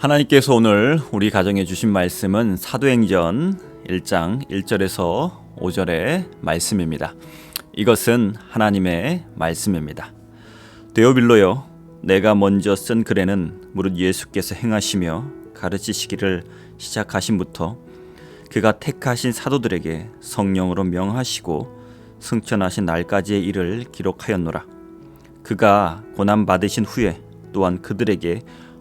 하나님께서 오늘 우리 가정에 주신 말씀은 사도행전 1장 1절에서 5절의 말씀입니다. 이것은 하나님의 말씀입니다. 데오빌로여 내가 먼저 쓴 글에는 무릇 예수께서 행하시며 가르치시기를 시작하신부터 그가 택하신 사도들에게 성령으로 명하시고 승천하신 날까지의 일을 기록하였노라. 그가 고난 받으신 후에 또한 그들에게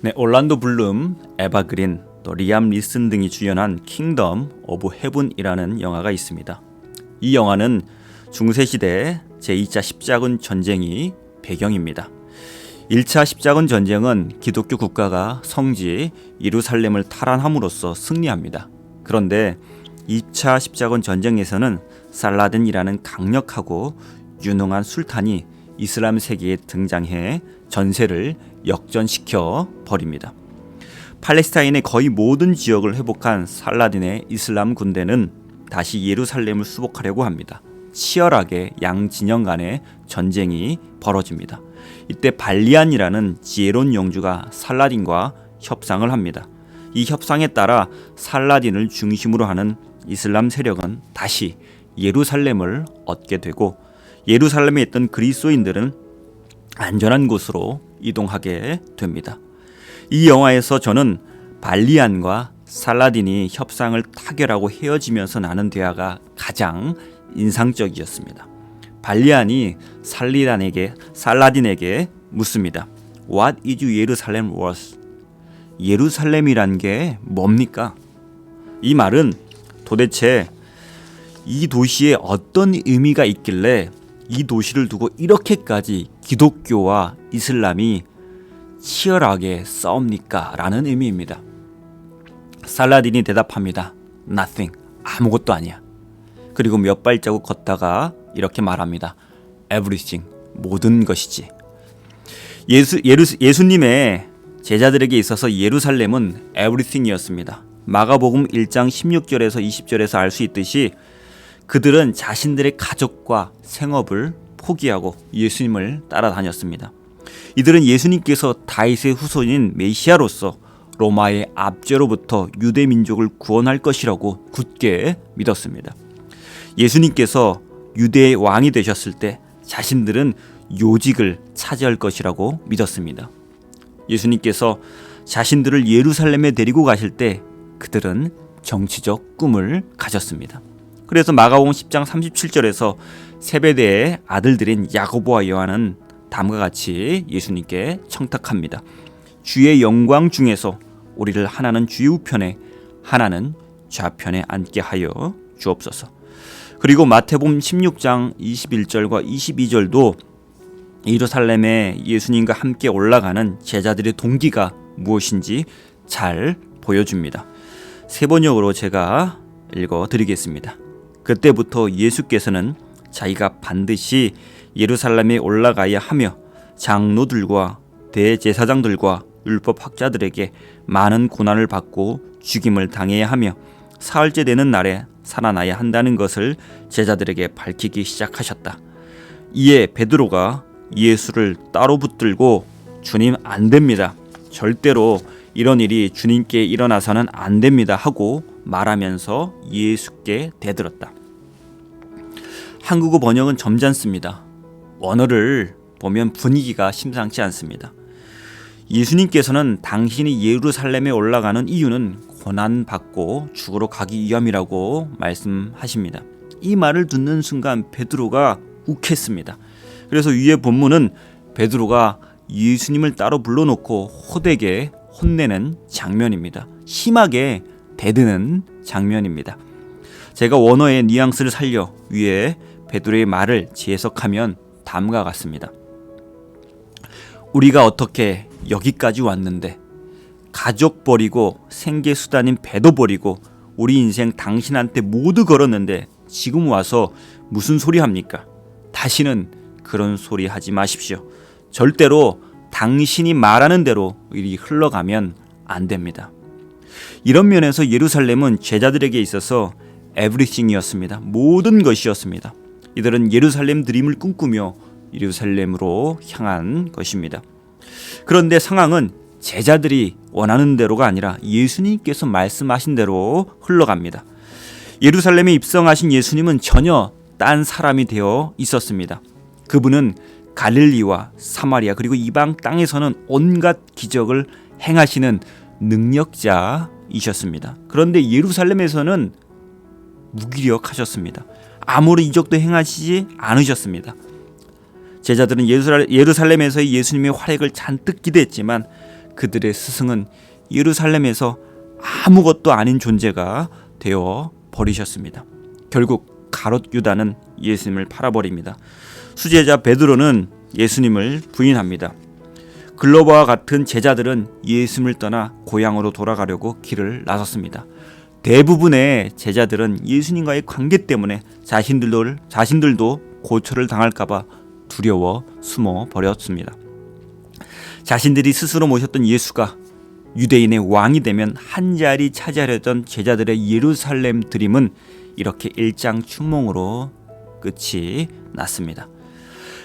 네, 올란도 블룸, 에바 그린, 또 리암 리슨 등이 주연한 킹덤 오브 헤븐이라는 영화가 있습니다. 이 영화는 중세 시대 제2차 십자군 전쟁이 배경입니다. 1차 십자군 전쟁은 기독교 국가가 성지 예루살렘을 탈환함으로써 승리합니다. 그런데 2차 십자군 전쟁에서는 살라딘이라는 강력하고 유능한 술탄이 이슬람 세계에 등장해 전세를 역전시켜 버립니다. 팔레스타인의 거의 모든 지역을 회복한 살라딘의 이슬람 군대는 다시 예루살렘을 수복하려고 합니다. 치열하게 양 진영 간의 전쟁이 벌어집니다. 이때 발리안이라는 지혜로운 영주가 살라딘과 협상을 합니다. 이 협상에 따라 살라딘을 중심으로 하는 이슬람 세력은 다시 예루살렘을 얻게 되고 예루살렘에 있던 그리스도인들은 안전한 곳으로 이동하게 됩니다. 이 영화에서 저는 발리안과 살라딘이 협상을 타결하고 헤어지면서 나는 대화가 가장 인상적이었습니다. 발리안이 살리단에게 살라딘에게 묻습니다. What is Jerusalem worth? 예루살렘이란 게 뭡니까? 이 말은 도대체 이 도시에 어떤 의미가 있길래 이 도시를 두고 이렇게까지 기독교와 이슬람이 치열하게 싸웁니까? 라는 의미입니다. 살라딘이 대답합니다. Nothing. 아무것도 아니야. 그리고 몇 발자국 걷다가 이렇게 말합니다. Everything. 모든 것이지. 예수, 예루, 예수님의 제자들에게 있어서 예루살렘은 everything이었습니다. 마가복음 1장 16절에서 20절에서 알 수 있듯이 그들은 자신들의 가족과 생업을 포기하고 예수님을 따라다녔습니다. 이들은 예수님께서 다윗의 후손인 메시아로서 로마의 압제로부터 유대 민족을 구원할 것이라고 굳게 믿었습니다. 예수님께서 유대의 왕이 되셨을 때 자신들은 요직을 차지할 것이라고 믿었습니다. 예수님께서 자신들을 예루살렘에 데리고 가실 때 그들은 정치적 꿈을 가졌습니다. 그래서 마가복음 10장 37절에서 세베대의 아들들인 야고보와 요한은 다음과 같이 예수님께 청탁합니다. 주의 영광 중에서 우리를 하나는 주의 우편에 하나는 좌편에 앉게 하여 주옵소서. 그리고 마태복음 16장 21절과 22절도 예루살렘에 예수님과 함께 올라가는 제자들의 동기가 무엇인지 잘 보여줍니다. 세 번역으로 제가 읽어 드리겠습니다. 그때부터 예수께서는 자기가 반드시 예루살렘에 올라가야 하며 장로들과 대제사장들과 율법 학자들에게 많은 고난을 받고 죽임을 당해야 하며 사흘째 되는 날에 살아나야 한다는 것을 제자들에게 밝히기 시작하셨다. 이에 베드로가 예수를 따로 붙들고 주님 안 됩니다. 절대로 이런 일이 주님께 일어나서는 안 됩니다 하고 말하면서 예수께 대들었다. 한국어 번역은 점잖습니다. 원어를 보면 분위기가 심상치 않습니다. 예수님께서는 당신이 예루살렘에 올라가는 이유는 고난 받고 죽으러 가기 위함이라고 말씀하십니다. 이 말을 듣는 순간 베드로가 욱했습니다. 그래서 위에 본문은 베드로가 예수님을 따로 불러놓고 호되게 혼내는 장면입니다. 심하게 대드는 장면입니다. 제가 원어의 뉘앙스를 살려 위에 베드로의 말을 재해석하면 다음과 같습니다. 우리가 어떻게 여기까지 왔는데 가족 버리고 생계 수단인 배도 버리고 우리 인생 당신한테 모두 걸었는데 지금 와서 무슨 소리 합니까? 다시는 그런 소리 하지 마십시오. 절대로 당신이 말하는 대로 일이 흘러가면 안 됩니다. 이런 면에서 예루살렘은 제자들에게 있어서 에브리싱이었습니다. 모든 것이었습니다. 이들은 예루살렘 드림을 꿈꾸며 예루살렘으로 향한 것입니다. 그런데 상황은 제자들이 원하는 대로가 아니라 예수님께서 말씀하신 대로 흘러갑니다. 예루살렘에 입성하신 예수님은 전혀 딴 사람이 되어 있었습니다. 그분은 갈릴리와 사마리아 그리고 이방 땅에서는 온갖 기적을 행하시는 능력자이셨습니다. 그런데 예루살렘에서는 무기력하셨습니다. 아무런 이적도 행하시지 않으셨습니다. 제자들은 예루살렘에서의 예수님의 활약을 잔뜩 기대했지만 그들의 스승은 예루살렘에서 아무것도 아닌 존재가 되어 버리셨습니다. 결국 가롯 유다는 예수님을 팔아버립니다. 수제자 베드로는 예수님을 부인합니다. 글로버와 같은 제자들은 예수님을 떠나 고향으로 돌아가려고 길을 나섰습니다. 대부분의 제자들은 예수님과의 관계 때문에 자신들도 자신들도 고초를 당할까봐 두려워 숨어 버렸습니다. 자신들이 스스로 모셨던 예수가 유대인의 왕이 되면 한 자리 차지하려던 제자들의 예루살렘 드림은 이렇게 일장춘몽으로 끝이 났습니다.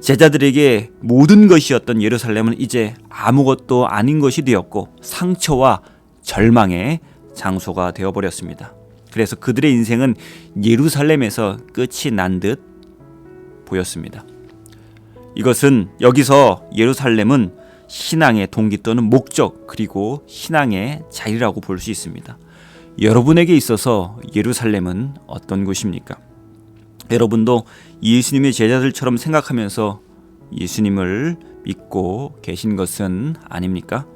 제자들에게 모든 것이었던 예루살렘은 이제 아무것도 아닌 것이 되었고 상처와 절망의 장소가 되어버렸습니다. 그래서 그들의 인생은 예루살렘에서 끝이 난 듯 보였습니다. 이것은 여기서 예루살렘은 신앙의 동기 또는 목적 그리고 신앙의 자리라고 볼 수 있습니다. 여러분에게 있어서 예루살렘은 어떤 곳입니까? 여러분도 예수님의 제자들처럼 생각하면서 예수님을 믿고 계신 것은 아닙니까?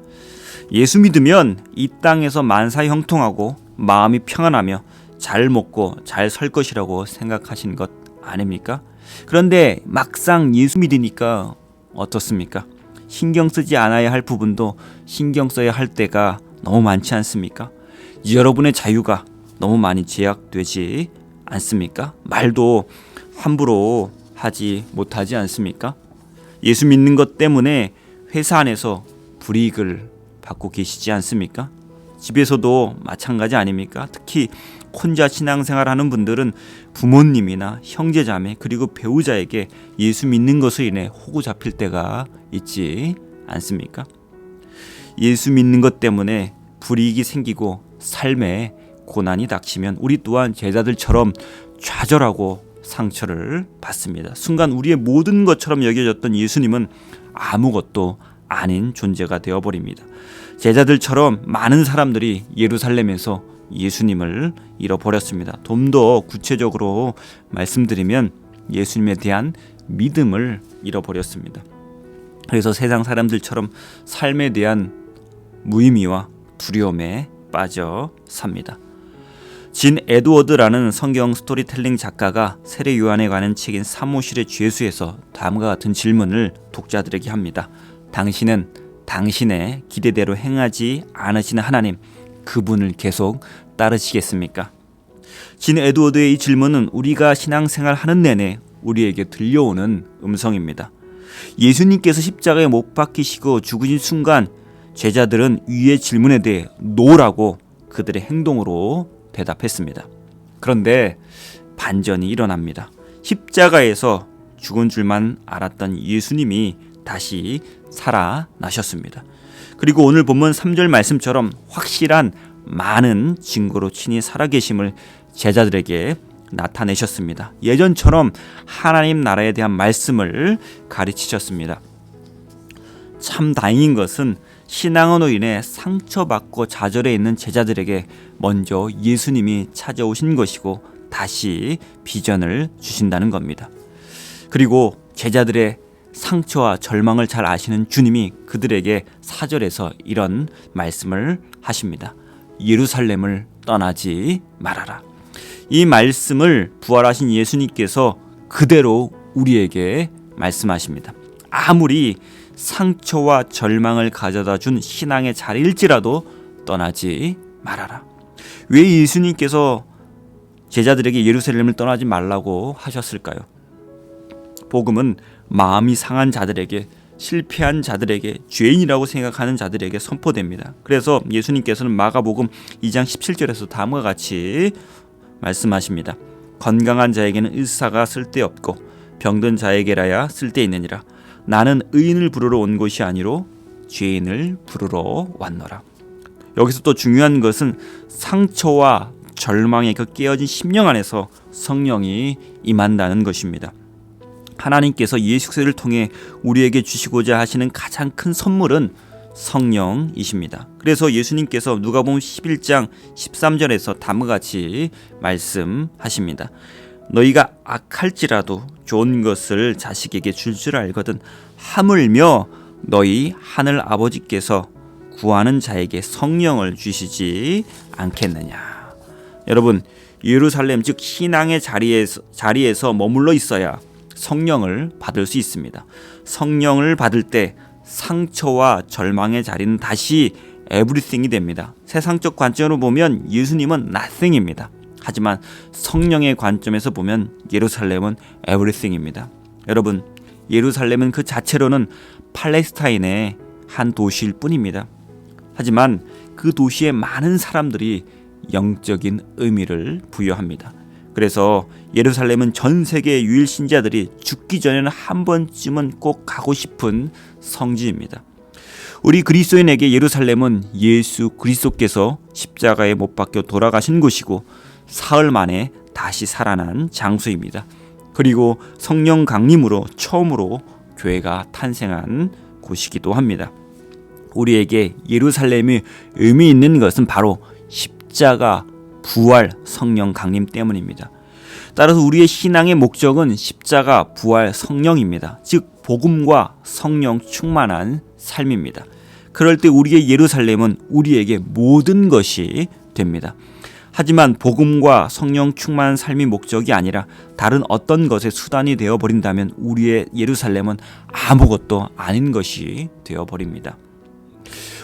예수 믿으면 이 땅에서 만사 형통하고 마음이 평안하며 잘 먹고 잘 살 것이라고 생각하신 것 아닙니까? 그런데 막상 예수 믿으니까 어떻습니까? 신경 쓰지 않아야 할 부분도 신경 써야 할 때가 너무 많지 않습니까? 여러분의 자유가 너무 많이 제약되지 않습니까? 말도 함부로 하지 못하지 않습니까? 예수 믿는 것 때문에 회사 안에서 불이익을 받고 계시지 않습니까? 집에서도 마찬가지 아닙니까? 특히 혼자 신앙생활 하는 분들은 부모님이나 형제자매 그리고 배우자에게 예수 믿는 것을 인해 호구 잡힐 때가 있지 않습니까? 예수 믿는 것 때문에 불이익이 생기고 삶에 고난이 닥치면 우리 또한 제자들처럼 좌절하고 상처를 받습니다. 순간 우리의 모든 것처럼 여겨졌던 예수님은 아무것도 아닌 존재가 되어버립니다. 제자들처럼 많은 사람들이 예루살렘에서 예수님을 잃어버렸습니다. 좀 더 구체적으로 말씀드리면 예수님에 대한 믿음을 잃어버렸습니다. 그래서 세상 사람들처럼 삶에 대한 무의미와 두려움에 빠져 삽니다. 진 에드워드라는 성경 스토리텔링 작가가 세례 요한에 관한 책인 사무실의 죄수에서 다음과 같은 질문을 독자들에게 합니다. 당신은 당신의 기대대로 행하지 않으시는 하나님 그분을 계속 따르시겠습니까? 진 에드워드의 이 질문은 우리가 신앙생활 하는 내내 우리에게 들려오는 음성입니다. 예수님께서 십자가에 못 박히시고 죽으신 순간 제자들은 위의 질문에 대해 노라고 그들의 행동으로 대답했습니다. 그런데 반전이 일어납니다. 십자가에서 죽은 줄만 알았던 예수님이 다시 살아나셨습니다. 그리고 오늘 본문 3절 말씀처럼 확실한 많은 증거로 친히 살아계심을 제자들에게 나타내셨습니다. 예전처럼 하나님 나라에 대한 말씀을 가르치셨습니다. 참 다행인 것은 신앙으로 인해 상처받고 좌절해 있는 제자들에게 먼저 예수님이 찾아오신 것이고 다시 비전을 주신다는 겁니다. 그리고 제자들의 상처와 절망을 잘 아시는 주님이 그들에게 사절에서 이런 말씀을 하십니다. 예루살렘을 떠나지 말아라. 이 말씀을 부활하신 예수님께서 그대로 우리에게 말씀하십니다. 아무리 상처와 절망을 가져다 준 신앙의 자리일지라도 떠나지 말아라. 왜 예수님께서 제자들에게 예루살렘을 떠나지 말라고 하셨을까요? 복음은 마음이 상한 자들에게 실패한 자들에게 죄인이라고 생각하는 자들에게 선포됩니다. 그래서 예수님께서는 마가복음 2장 17절에서 다음과 같이 말씀하십니다. 건강한 자에게는 의사가 쓸데없고 병든 자에게라야 쓸데있느니라. 나는 의인을 부르러 온 것이 아니로 죄인을 부르러 왔노라. 여기서 또 중요한 것은 상처와 절망의 그 깨어진 심령 안에서 성령이 임한다는 것입니다. 하나님께서 예수 그리스도를 통해 우리에게 주시고자 하시는 가장 큰 선물은 성령이십니다. 그래서 예수님께서 누가복음 11장 13절에서 다음과 같이 말씀하십니다. 너희가 악할지라도 좋은 것을 자식에게 줄 줄 알거든 하물며 너희 하늘 아버지께서 구하는 자에게 성령을 주시지 않겠느냐. 여러분 예루살렘 즉 신앙의 자리에서 자리에서 머물러 있어야 성령을 받을 수 있습니다. 성령을 받을 때 상처와 절망의 자리는 다시 에브리띵이 됩니다. 세상적 관점으로 보면 예수님은 nothing입니다. 하지만 성령의 관점에서 보면 예루살렘은 에브리띵입니다. 여러분, 예루살렘은 그 자체로는 팔레스타인의 한 도시일 뿐입니다. 하지만 그 도시에 많은 사람들이 영적인 의미를 부여합니다. 그래서 예루살렘은 전 세계 유일 신자들이 죽기 전에는 한 번쯤은 꼭 가고 싶은 성지입니다. 우리 그리스도인에게 예루살렘은 예수 그리스도께서 십자가에 못 박혀 돌아가신 곳이고 사흘 만에 다시 살아난 장소입니다. 그리고 성령 강림으로 처음으로 교회가 탄생한 곳이기도 합니다. 우리에게 예루살렘이 의미 있는 것은 바로 십자가 부활 성령 강림 때문입니다. 따라서 우리의 신앙의 목적은 십자가 부활 성령입니다. 즉 복음과 성령 충만한 삶입니다. 그럴 때 우리의 예루살렘은 우리에게 모든 것이 됩니다. 하지만 복음과 성령 충만한 삶이 목적이 아니라 다른 어떤 것의 수단이 되어 버린다면 우리의 예루살렘은 아무것도 아닌 것이 되어 버립니다.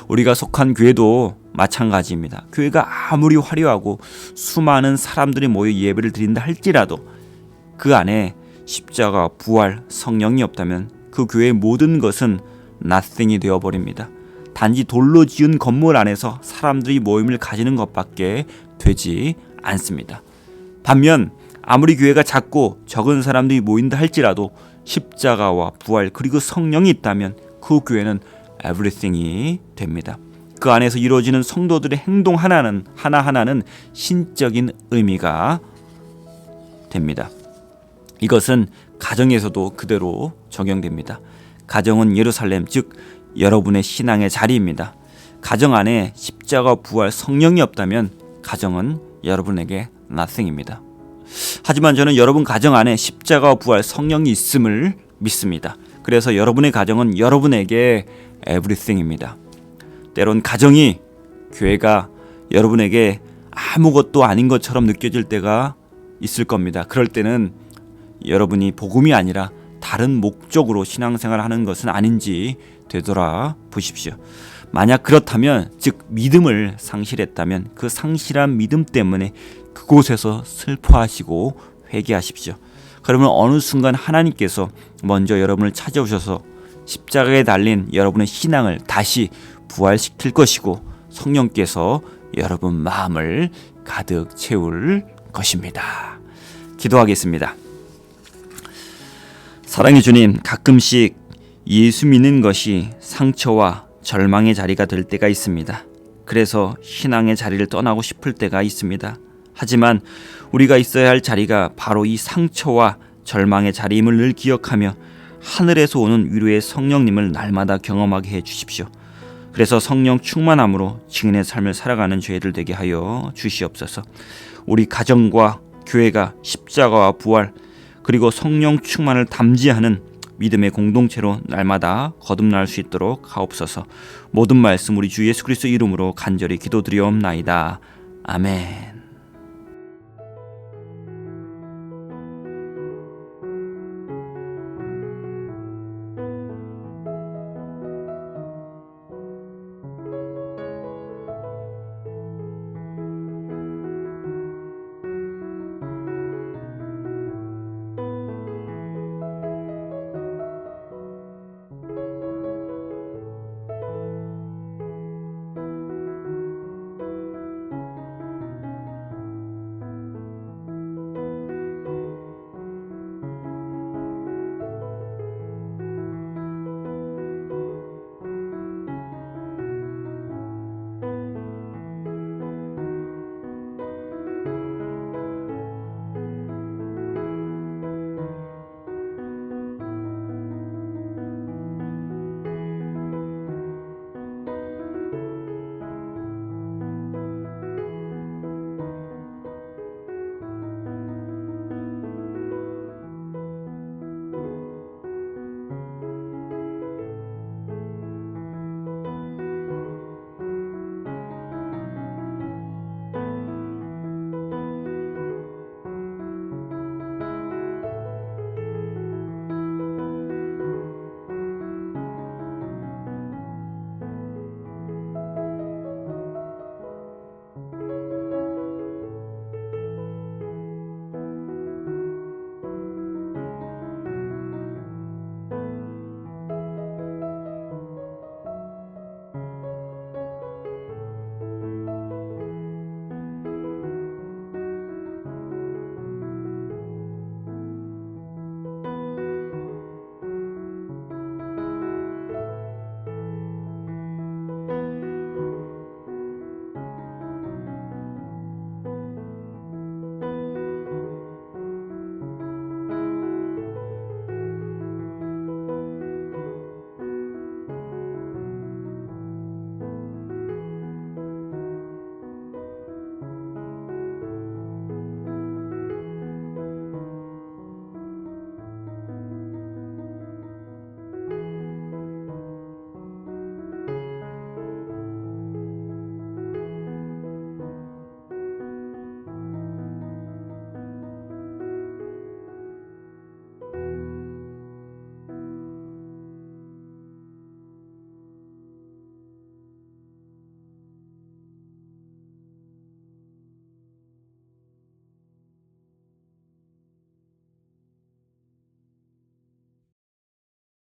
우리가 속한 교회도 마찬가지입니다. 교회가 아무리 화려하고 수많은 사람들이 모여 예배를 드린다 할지라도 그 안에 십자가, 부활, 성령이 없다면 그 교회의 모든 것은 nothing이 되어 버립니다. 단지 돌로 지은 건물 안에서 사람들이 모임을 가지는 것밖에 되지 않습니다. 반면 아무리 교회가 작고 적은 사람들이 모인다 할지라도 십자가와 부활 그리고 성령이 있다면 그 교회는 everything이 됩니다. 그 안에서 이루어지는 성도들의 행동 하나는 하나하나는 신적인 의미가 됩니다. 이것은 가정에서도 그대로 적용됩니다. 가정은 예루살렘 즉 여러분의 신앙의 자리입니다. 가정 안에 십자가 부활 성령이 없다면 가정은 여러분에게 nothing입니다. 하지만 저는 여러분 가정 안에 십자가 부활 성령이 있음을 믿습니다. 그래서 여러분의 가정은 여러분에게 everything입니다. 때론 가정이 교회가 여러분에게 아무것도 아닌 것처럼 느껴질 때가 있을 겁니다. 그럴 때는 여러분이 복음이 아니라 다른 목적으로 신앙생활 하는 것은 아닌지 되돌아 보십시오. 만약 그렇다면 즉 믿음을 상실했다면 그 상실한 믿음 때문에 그곳에서 슬퍼하시고 회개하십시오. 그러면 어느 순간 하나님께서 먼저 여러분을 찾아오셔서 십자가에 달린 여러분의 신앙을 다시 부활시킬 것이고 성령께서 여러분 마음을 가득 채울 것입니다. 기도하겠습니다. 사랑의 주님, 가끔씩 예수 믿는 것이 상처와 절망의 자리가 될 때가 있습니다. 그래서 신앙의 자리를 떠나고 싶을 때가 있습니다. 하지만 우리가 있어야 할 자리가 바로 이 상처와 절망의 자리임을 늘 기억하며 하늘에서 오는 위로의 성령님을 날마다 경험하게 해 주십시오. 그래서 성령 충만함으로 증인의 삶을 살아가는 죄들 되게 하여 주시옵소서. 우리 가정과 교회가 십자가와 부활 그리고 성령 충만을 담지하는 믿음의 공동체로 날마다 거듭날 수 있도록 하옵소서. 모든 말씀 우리 주 예수 그리스도 이름으로 간절히 기도드리옵나이다. 아멘.